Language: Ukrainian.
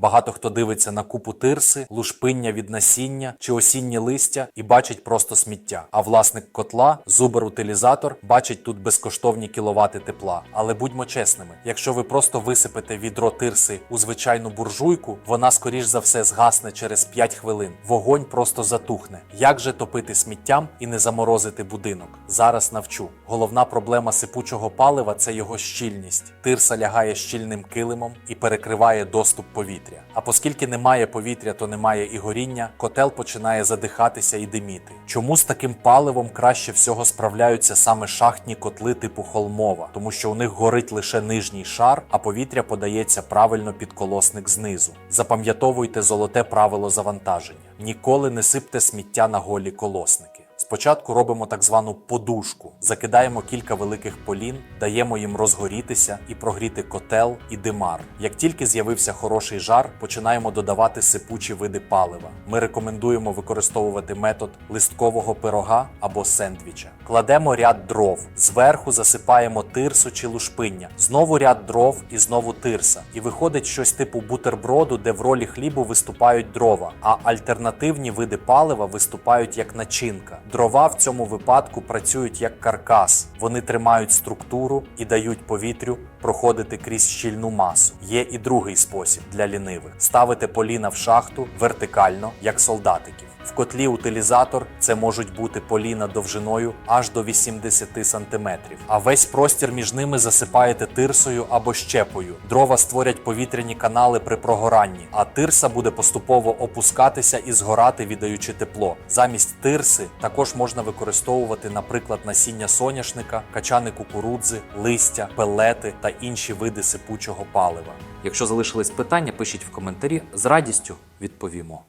Багато хто дивиться на купу тирси, лушпиння від насіння чи осіннє листя і бачить просто сміття. А власник котла, зубер-утилізатор, бачить тут безкоштовні кіловати тепла. Але будьмо чесними, якщо ви просто висипете відро тирси у звичайну буржуйку, вона скоріш за все згасне через 5 хвилин. Вогонь просто затухне. Як же топити сміттям і не заморозити будинок? Зараз навчу. Головна проблема сипучого палива це його щільність. Тирса лягає щільним килимом і перекриває доступ повітря. А оскільки немає повітря, то немає і горіння, котел починає задихатися і диміти. Чому з таким паливом краще всього справляються саме шахтні котли типу холмова, тому що у них горить лише нижній шар, а повітря подається правильно під колосник знизу. Запам'ятовуйте золоте правило завантаження: ніколи не сипте сміття на голі колосники. Спочатку робимо так звану подушку, закидаємо кілька великих полін, даємо їм розгорітися і прогріти котел і димар. Як тільки з'явився хороший жар, починаємо додавати сипучі види палива. Ми рекомендуємо використовувати метод листкового пирога або сендвіча. Кладемо ряд дров, зверху засипаємо тирсу чи лушпиння, знову ряд дров і знову тирса. І виходить щось типу бутерброду, де в ролі хлібу виступають дрова, а альтернативні види палива виступають як начинка. Дрова в цьому випадку працюють як каркас. Вони тримають структуру і дають повітрю проходити крізь щільну масу. Є і другий спосіб для лінивих: ставити поліна в шахту вертикально, як солдатиків. В котлі утилізатор це можуть бути поліна довжиною аж до 80 см. А весь простір між ними засипаєте тирсою або щепою. Дрова створять повітряні канали при прогоранні, а тирса буде поступово опускатися і згорати, віддаючи тепло. Замість тирси також можна використовувати, наприклад, насіння соняшника, качани кукурудзи, листя, пелети та інші види сипучого палива. Якщо залишились питання, пишіть в коментарі з радістю відповімо.